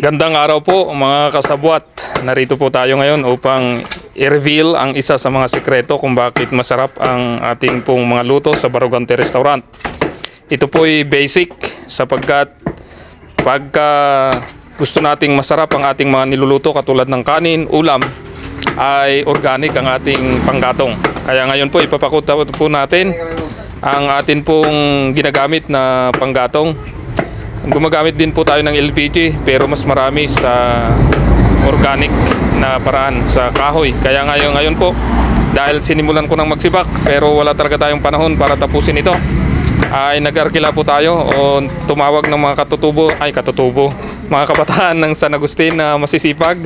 Gandang araw po mga kasabwat. Narito po tayo ngayon upang i-reveal ang isa sa mga sikreto kung bakit masarap ang ating pong mga luto sa Barugante Restaurant. Ito po ay basic sapagkat pagka gusto nating masarap ang ating mga niluluto katulad ng kanin, ulam, ay organic ang ating panggatong. Kaya ngayon po ipapakuta po natin ang atin pong ginagamit na panggatong Gumagamit din po tayo ng LPG pero mas marami sa organic na paraan sa kahoy. Kaya ngayon, ngayon po, dahil sinimulan ko ng magsibak pero wala talaga tayong panahon para tapusin ito, ay nag-arkila po tayo o tumawag ng mga katutubo, ay katutubo, mga kabataan ng San Agustin na masisipag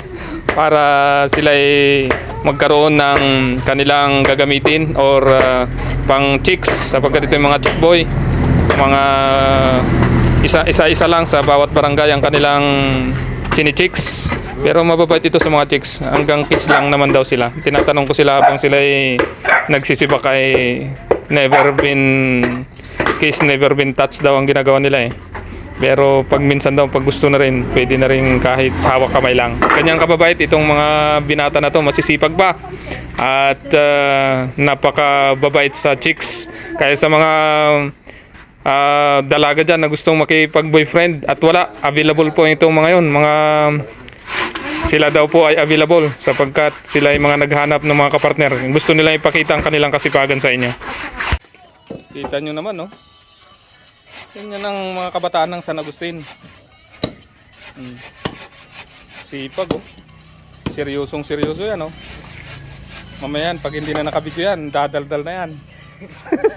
para sila ay magkaroon ng kanilang gagamitin or uh, pang chicks sapagkat ito yung mga chick boy mga isa isa isa lang sa bawat barangay ang kanilang chini-chicks pero mababait ito sa mga chicks. Hanggang kiss lang naman daw sila. Tinatanong ko sila habang sila ay nagsisibak ay never been kiss never been touch daw ang ginagawa nila eh. Pero pag minsan daw pag gusto na rin pwede na rin kahit hawak kamay lang. Kanyang kababait itong mga binata na to masisipag pa at uh, napakababait sa chicks. Kaya sa mga ah, dalaga dyan na gustong makipag-boyfriend at wala, available po itong mga yon mga sila daw po ay available sapagkat sila ay mga naghanap ng mga kapartner. Gusto nilang ipakita ang kanilang kasipagan sa inyo. Kita nyo naman, no? Yan yan ang mga kabataan ng San Agustin. Hmm. Sipag, oh. Seryosong seryoso yan, oh. Mamaya yan, pag hindi na nakabidyo yan, dadaldal na yan.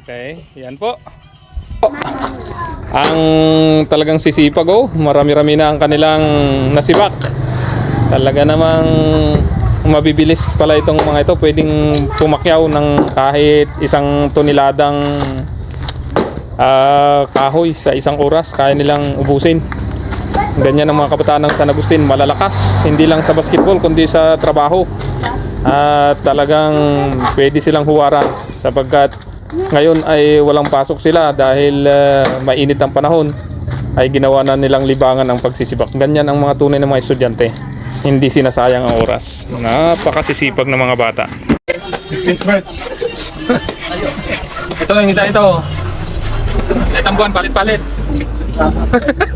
Okay, yan po. Ang talagang sisipag oh, marami-rami na ang kanilang nasibak. Talaga namang mabibilis pala itong mga ito. Pwedeng pumakyaw ng kahit isang toneladang ah, kahoy sa isang oras. Kaya nilang ubusin. Ganyan ang mga kabataan ng San Agustin, malalakas. Hindi lang sa basketball, kundi sa trabaho. At talagang pwede silang huwaran sapagkat ngayon ay walang pasok sila dahil ah, mainit ang panahon ay ginawa na nilang libangan ang pagsisibak. Ganyan ang mga tunay ng mga estudyante. Hindi sinasayang ang oras. Napakasisipag ng mga bata. Since birth. ito yung isa ito. Sa isang buwan, palit-palit.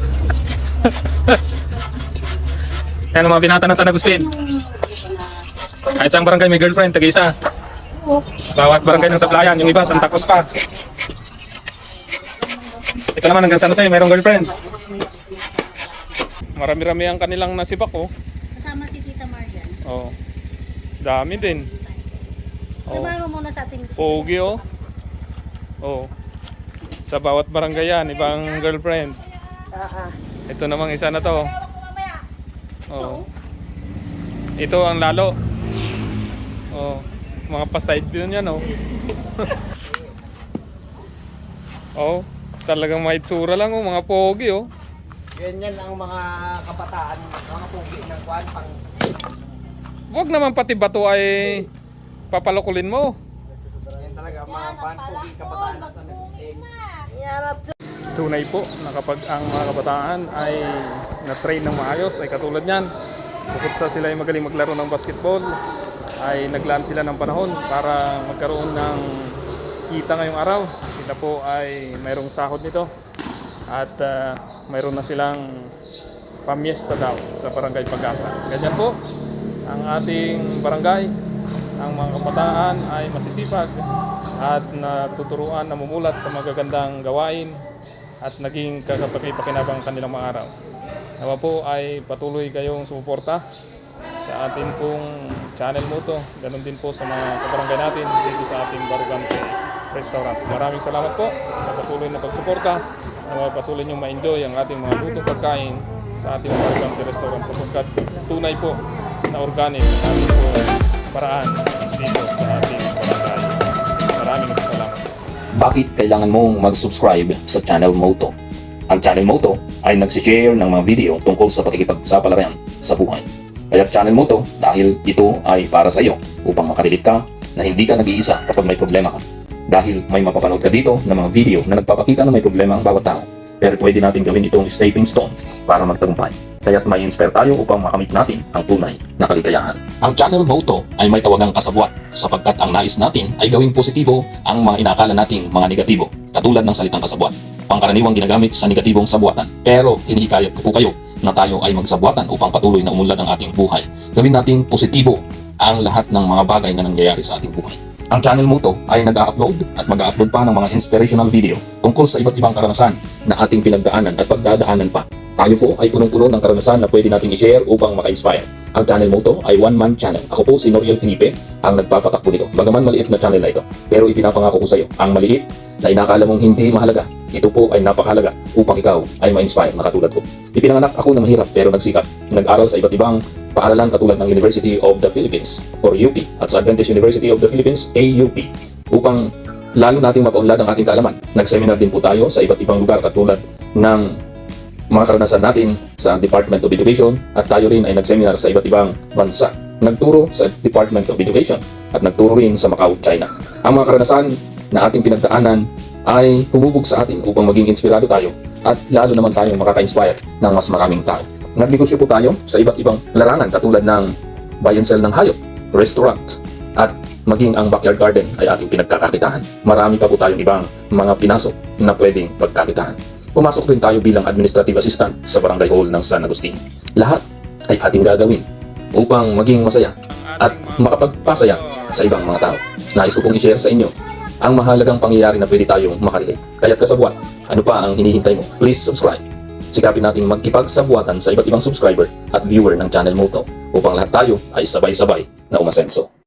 Yan ang mga binata ng San Agustin. Kahit isang barangay may girlfriend, tag-isa. Bawat barangay ng sablayan, yung iba, Santa Cruz pa. Ito naman hanggang San Jose, mayroong girlfriend. Marami-rami ang kanilang nasibak, oh. Kasama si Tita Marian. oh. Dami din. Oh. Sumaro muna sa ating Pogi, oh. Oh. Sa bawat barangay yan, ibang girlfriend. Ito namang isa na to. Oh. Ito ang lalo. Oh. Mga pa-side view niyan, oh. oh. Talagang may itsura lang, oh. Mga pogi, oh. Ganyan ang mga kabataan, mga pugi ng kwan pang Huwag naman pati bato ay papalukulin mo. yan talaga ang mga kwan pugi kabataan sa Agustin. Tunay po na kapag ang mga kabataan ay na-train ng maayos ay katulad niyan. Bukod sa sila ay magaling maglaro ng basketball, ay naglaan sila ng panahon para magkaroon ng kita ngayong araw. Sila po ay mayroong sahod nito at ah, mayroon na silang pamiesta daw sa barangay Pag-asa. Ganyan po ang ating barangay. Ang mga kabataan ay masisipag at natuturuan na mumulat sa magagandang gawain at naging kakapakipakinabang kanilang mga araw. Nawa po ay patuloy kayong sumuporta sa atin pong channel mo to. Ganon din po sa mga kabarangay natin dito sa ating Barugante Restaurant. Maraming salamat po sa patuloy na pagsuporta. Nawa patuloy nyo ma-enjoy ang ating mga lutong pagkain sa ating Barugante Restaurant sapagkat tunay po na organic ang ating po paraan dito sa ating barangay. Maraming salamat. bakit kailangan mong mag-subscribe sa channel mo to. Ang channel mo to ay nagsishare ng mga video tungkol sa pakikipagsapalaran sa buhay. Kaya channel mo to dahil ito ay para sa iyo upang makarelate ka na hindi ka nag-iisa kapag may problema ka. Dahil may mapapanood ka dito ng mga video na nagpapakita na may problema ang bawat tao. Pero pwede natin gawin itong stepping stone para magtagumpay. Kaya't may inspire tayo upang makamit natin ang tunay na kaligayahan. Ang channel motto ay may tawagang kasabwat sapagkat ang nais natin ay gawing positibo ang mga inakala nating mga negatibo katulad ng salitang kasabwat. Pangkaraniwang ginagamit sa negatibong sabwatan. Pero hinihikayat ko po kayo na tayo ay magsabwatan upang patuloy na umunlad ang ating buhay. Gawin nating positibo ang lahat ng mga bagay na nangyayari sa ating buhay. Ang channel mo to ay nag-upload at mag-upload pa ng mga inspirational video tungkol sa iba't ibang karanasan na ating pinagdaanan at pagdadaanan pa. Tayo po ay punong-puno ng karanasan na pwede nating i-share upang maka-inspire. Ang channel mo to ay one-man channel. Ako po si Noriel Felipe, ang nagpapatakbo nito. Bagaman maliit na channel na ito, pero ipinapangako ko sa iyo, ang maliit na inakala mong hindi mahalaga, ito po ay napakahalaga upang ikaw ay ma-inspire na katulad ko. Ipinanganak ako na mahirap pero nagsikap. Nag-aral sa iba't ibang paaralan katulad ng University of the Philippines or UP at sa Adventist University of the Philippines AUP upang lalo nating mapaunlad ang ating kaalaman. Nag-seminar din po tayo sa iba't ibang lugar katulad ng mga karanasan natin sa Department of Education at tayo rin ay nag-seminar sa iba't ibang bansa. Nagturo sa Department of Education at nagturo rin sa Macau, China. Ang mga karanasan na ating pinagdaanan ay humubog sa atin upang maging inspirado tayo at lalo naman tayong makaka-inspire ng mas maraming tao. Nagnegosyo po tayo sa iba't ibang larangan katulad ng buy and sell ng hayop, restaurant, at maging ang backyard garden ay ating pinagkakakitahan. Marami pa po tayong ibang mga pinasok na pwedeng pagkakitaan. Pumasok rin tayo bilang administrative assistant sa barangay hall ng San Agustin. Lahat ay ating gagawin upang maging masaya at makapagpasaya sa ibang mga tao. Nais ko pong i-share sa inyo ang mahalagang pangyayari na pwede tayong makarelate. Kaya't kasabwat, ano pa ang hinihintay mo? Please subscribe. Sikapin natin magkipagsabuatan sa iba't ibang subscriber at viewer ng channel mo to upang lahat tayo ay sabay-sabay na umasenso.